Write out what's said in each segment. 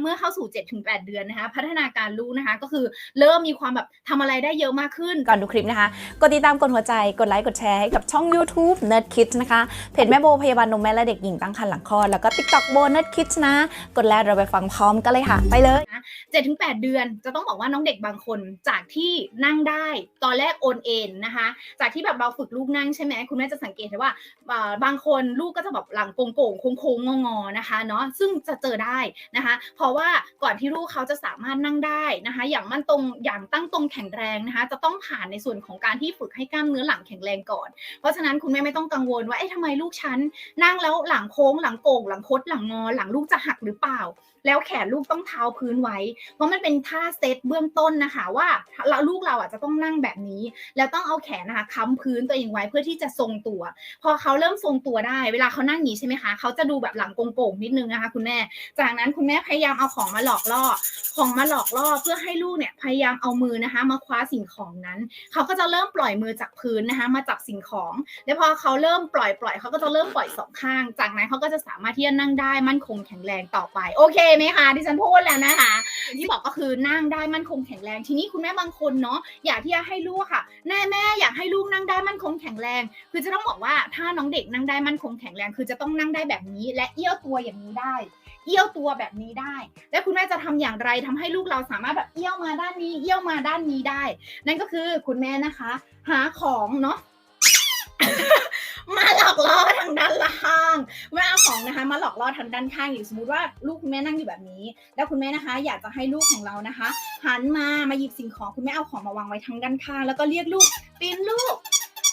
เมื่อเข้าสู่ 7-8 เดือนนะคะ พัฒนาการลูกนะคะ ก็คือเริ่มมีความแบบทำอะไรได้เยอะมากขึ้น ก่อนดูคลิปนะคะ กดติดตามกดหัวใจ กดไลค์ กดแชร์ให้กับช่อง YouTube Nerd Kids นะคะ เพจแม่โบพยาบาลนมแม่และเด็กหญิงตั้งครรภ์หลังคลอด แล้วก็ TikTok โบ Nerd Kids นะ กดแล้วเราไปฟังพร้อมกันเลยค่ะ ไปเลยเจ็ดถึงแปดเดือน จะต้องบอกว่าน้องเด็กบางคนจากที่นั่งได้ ตอนแรกโอนเอ็นนะคะ จากที่แบบเราฝึกลูกนั่งใช่ไหมคุณแม่จะสังเกตเห็นว่าเอ่อบางคนลูกก็จะแบบหลังโก่งๆโค้งๆงอๆนะคะเนาะซึ่งจะเจอได้นะคะเพราะว่าก่อนที่ลูกเขาจะสามารถนั่งได้นะคะ อย่างมั่นตรงอย่างตั้งตรงแข็งแรงนะคะ จะต้องผ่านในส่วนของการที่ฝึกให้กล้ามเนื้อหลังแข็งแรงก่อน เพราะฉะนั้นคุณแม่ไม่ต้องกังวลว่าเอ๊ะทำไมลูกฉันนั่งแล้วหลังโค้งหลังโก่งหลังคดหลังงอ หลังลูกจะหักหรือเปล่า แล้วแขนลูกต้องเท้าพื้นไว้ เพราะมันเป็นท่าเซตเบื้องต้นนะคะว่าเราลูกเราอะจะต้องนั่งแบบนี้ แล้วต้องเอาแขนนะคะค้ำพื้นตัวเองไว้เพื่อที่จะทรงตัว พอเขาเริ่มทรงตัวได้ เวลาเขานั่งอย่างนี้ใช่ไหมคะเขาจะดูแบบหลังโก่งๆนิดนึงนะคะ คุณแม่ จากนั้นคุณแม่พยายามเอาของมาหลอกล่อ ของมาหลอกล่อเพื่อให้ลูกเนี่ยพยายามเอามือนะคะ มาคว้าสิ่งของนั้น เขาก็จะเริ่มปล่อยมือจากพื้นนะคะ มาจับสิ่งของ แล้วพอเขาเริ่มปล่อยปล่อยเขาก็จะเริ่มปล่อยสองข้าง จากนั้นเขาก็จะสามารถที่จะนั่งได้มั่นคงแข็งแรงต่อไปโอเคไหมคะที่ฉันพูดแล้วนะคะ ที่บอกก็คือนั่งได้มั่นคงแข็งแรง ทีนี้คุณแม่บางคนเนาะอยากที่จะให้ลูกค่ะแม่แม่อยากให้ลูกนั่งได้มั่นคงแข็งแรง คือจะต้องบอกว่าถ้าน้องเด็กนั่งได้มั่นคงแข็งแรง คือจะต้องนั่งได้แบบนี้ และเอี้ยวตัวอย่างนี้ได้เอี้ยวตัวแบบนี้ได้ แล้วคุณแม่จะทำอย่างไรทำให้ลูกเราสามารถแบบเอี้ยวมาด้านนี้ เอี้ยวมาด้านนี้ได้ นั่นก็คือคุณแม่นะคะ หาของเนาะมาหลอกล่อทางด้านล่างแม่เอาของนะคะ มาหลอกล่อทางด้านข้างอยู่สมมติว่าลูกคุณแม่นั่งอยู่แบบนี้ แล้วคุณแม่นะคะ อยากจะให้ลูกของเรานะคะ หันมามาหยิบสิ่งของคุณแม่เอาของมาวางไว้ทางด้านข้าง แล้วก็เรียกลูกปีนลูก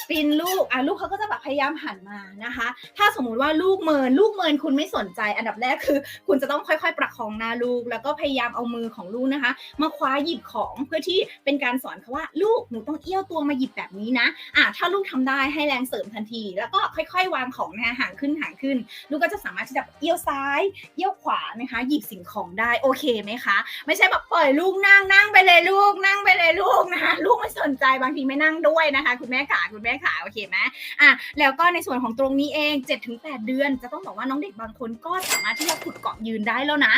ปีนลูกอะลูกเขาก็จะแบบพยายามหันมานะคะ ถ้าสมมุติว่าลูกเมินลูกเมินคุณไม่สนใจ อันดับแรกคือ คุณจะต้องค่อยๆ ประคองหน้าลูก แล้วก็พยายามเอามือของลูกนะคะ มาคว้าหยิบของเพื่อที่เป็นการสอนเขาว่าลูกหนูต้องเอี้ยวตัวมาหยิบแบบนี้นะอะถ้าลูกทำได้ให้แรงเสริมทันที แล้วก็ค่อยๆ วางของนะคะห่างขึ้นห่างขึ้น ลูกก็จะสามารถที่จะเอี้ยวซ้าย เอี้ยวขวานะคะ หยิบสิ่งของได้โอเคไหมคะ ไม่ใช่แบบปล่อยลูกนั่งนั่งไปเลยลูกนั่งไปเลยลูกนะคะลูกไม่สนใจบางทีไม่นั่งด้วยนะคะ คุณแม่ขาคุณแม่ขาโอเคไหมอะแล้วก็ในส่วนของตรงนี้เอง 7-8 เดือน จะต้องบอกว่าน้องเด็กบางคนก็สามารถที่จะฝึกเกาะยืนได้แล้วนะ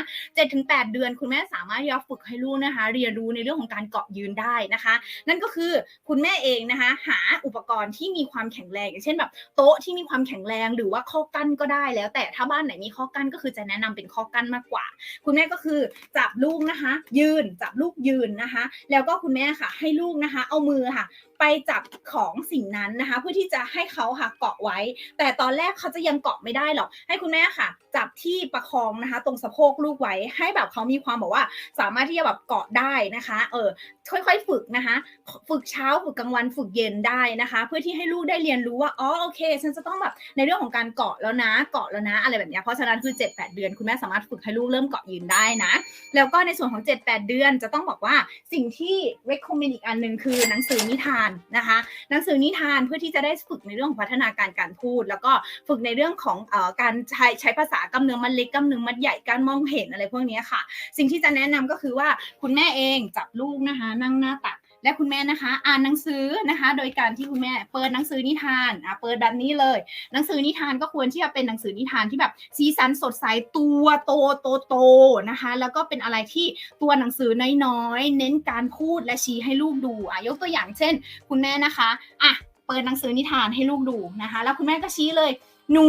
7-8 เดือน คุณแม่สามารถที่จะฝึกให้ลูกนะคะ เรียนรู้ในเรื่องของการเกาะยืนได้นะคะ นั่นก็คือคุณแม่เองนะคะ หาอุปกรณ์ที่มีความแข็งแรงอย่างเช่นแบบโต๊ะที่มีความแข็งแรงหรือว่าข้อกั้นก็ได้แล้ว แต่ถ้าบ้านไหนมีข้อกั้นก็คือจะแนะนำเป็นข้อกั้นมากกว่า คุณแม่ก็คือจับลูกนะคะ ยืนจับลูกยืนนะคะ แล้วก็คุณแม่ค่ะ ให้ลูกนะคะ เอามือค่ะไปจับของสิ่งนั้นนะคะ เพื่อที่จะให้เขาค่ะเกาะไว้ แต่ตอนแรกเขาจะยังเกาะไม่ได้หรอกให้คุณแม่ค่ะ จับที่ประคองนะคะ ตรงสะโพกลูกไว้ ให้แบบเขามีความบอกว่า สามารถที่จะแบบเกาะได้นะคะ เออค่อยๆฝึกนะคะ ฝึกเช้าฝึกกลางวันฝึกเย็นได้นะคะ เพื่อที่ให้ลูกได้เรียนรู้ว่าอ๋อโอเค ฉันจะต้องแบบในเรื่องของการเกาะแล้วนะเกาะแล้วนะ อะไรแบบนี้เพราะฉะนั้นคือ 7-8 เดือน คุณแม่สามารถฝึกให้ลูกเริ่มเกาะยืนได้นะ แล้วก็ในส่วนของ 7-8 เดือนจะต้องบอกว่าสิ่งที่ recommend อีกอันหนึ่งคือหนังสือนิทานนะคะหนังสือนิทานเพื่อที่จะได้ฝึกในเรื่องของพัฒนาการการพูด แล้วก็ฝึกในเรื่องของอการใช้ใช้ภาษากำเนือมัดเล็กกำเนือมัดใหญ่การมองเห็นอะไรพวกนี้ค่ะ สิ่งที่จะแนะนำก็คือว่าคุณแม่เองจับลูกนะคะ นั่งหน้าตัก และคุณแม่นะคะ อ่านหนังสือนะคะ โดยการที่คุณแม่เปิดหนังสือนิทานอะเปิดแบบนี้เลย หนังสือนิทานก็ควรที่จะเป็นหนังสือนิทานที่แบบสีสันสดใสตัวโตโตโตนะคะ แล้วก็เป็นอะไรที่ตัวหนังสือน้อยๆเน้นการพูดและชี้ให้ลูกดูอะยกตัวอย่างเช่น คุณแม่นะคะอะเปิดหนังสือนิทานให้ลูกดูนะคะ แล้วคุณแม่ก็ชี้เลย หนู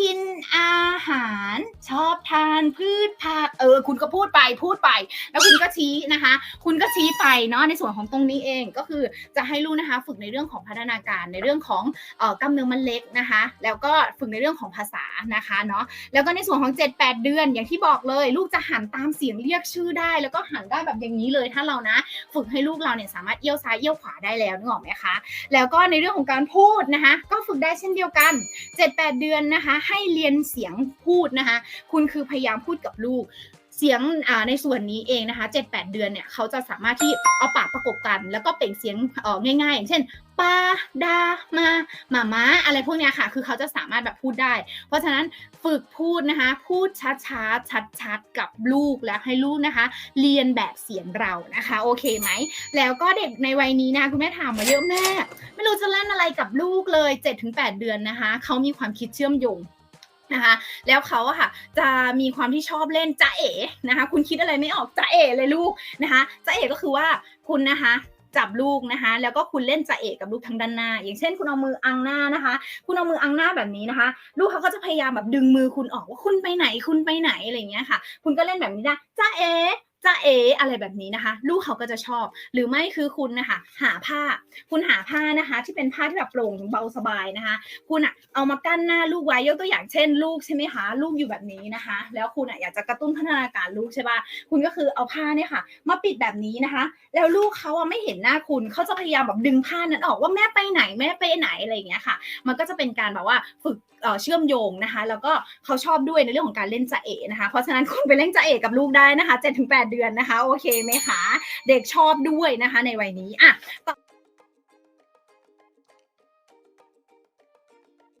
กินอาหาร ชอบทานพืชผักเออ คุณก็พูดไปพูดไป แล้วคุณก็ชี้นะคะ คุณก็ชี้ไปเนาะในส่วนของตรงนี้เองก็คือจะให้ลูกนะคะ ฝึกในเรื่องของพัฒนาการในเรื่องของเอ่อกล้ามเนื้อมันเล็กนะคะ แล้วก็ฝึกในเรื่องของภาษานะคะเนาะแล้วก็ในส่วนของ 7-8 เดือนอย่างที่บอกเลย ลูกจะหันตามเสียงเรียกชื่อได้ แล้วก็หันได้แบบอย่างนี้เลยถ้าเรานะ ฝึกให้ลูกเราเนี่ยสามารถเอี้ยวซ้ายเอี้ยวขวาได้แล้วนึกออกไหมคะแล้วก็ในเรื่องของการพูดนะคะ ก็ฝึกได้เช่นเดียวกัน 7-8เดือนนะคะ ให้เรียนเสียงพูดนะคะ คุณคือพยายามพูดกับลูก เสียงในส่วนนี้เองนะคะ 7-8 เดือนเนี่ยเขาจะสามารถที่เอาปากประกบกัน แล้วก็เปล่งเสียงง่ายๆ อย่างเช่นปาดามาหมาม้าอะไรพวกนี้ค่ะ คือเขาจะสามารถแบบพูดได้ เพราะฉะนั้นฝึกพูดนะคะ พูดช้าๆ ชัดๆ กับลูกแล้วให้ลูกนะคะ เรียนแบบเสียงเรานะคะ โอเคไหม แล้วก็เด็กในวัยนี้นะคะคุณแม่ถามมาเยอะแม่ ไม่รู้จะเล่นอะไรกับลูกเลย 7-8 เดือนนะคะ เขามีความคิดเชื่อมโยง นะคะแล้วเขาอะค่ะจะมีความที่ชอบเล่นจ่าเอ๋นะคะคุณคิดอะไรไม่ออกจ่าเอ๋เลยลูกนะคะจ่าเอ๋ก็คือว่าคุณนะคะจับลูกนะคะ แล้วก็คุณเล่นจ้าเอ๋กับลูกทางด้านหน้า อย่างเช่น คุณเอามืออังหน้านะคะ คุณเอามืออังหน้าแบบนี้นะคะ ลูกเขาก็จะพยายามแบบดึงมือคุณออกว่าคุณไปไหนคุณไปไหนอะไรเงี้ยค่ะ คุณก็เล่นแบบนี้ได้จ้าเอ๋ จ้าเออะไรแบบนี้นะคะ ลูกเขาก็จะชอบ หรือไม่คือคุณนะคะ หาผ้า คุณหาผ้านะคะ ที่เป็นผ้าที่แบบโปร่งเบาสบายนะคะ คุณอะเอามากั้นหน้าลูกไว้ยกตัวอย่างเช่น ลูกใช่ไหมคะลูกอยู่แบบนี้นะคะ แล้วคุณอะอยากจะกระตุ้นพัฒนาการลูกใช่ปะคุณก็คือเอาผ้าเนี่ยค่ะ มาปิดแบบนี้นะคะ แล้วลูกเขาอะไม่เห็นหน้าคุณเขาจะพยายามแบบดึงผ้านั้นออกว่าแม่ไปไหนแม่ไปไหนอะไรอย่างเงี้ยค่ะ มันก็จะเป็นการแบบว่าฝึกเอ่อเชื่อมโยงนะคะ แล้วก็เขาชอบด้วยในเรื่องของการเล่นจะเอนะคะเพราะฉะนั้นคุณไปเล่นจะเอกับลูกได้นะคะ7-8เดือนนะคะ โอเคไหมคะ เด็กชอบด้วยนะคะในวัยนี้อะ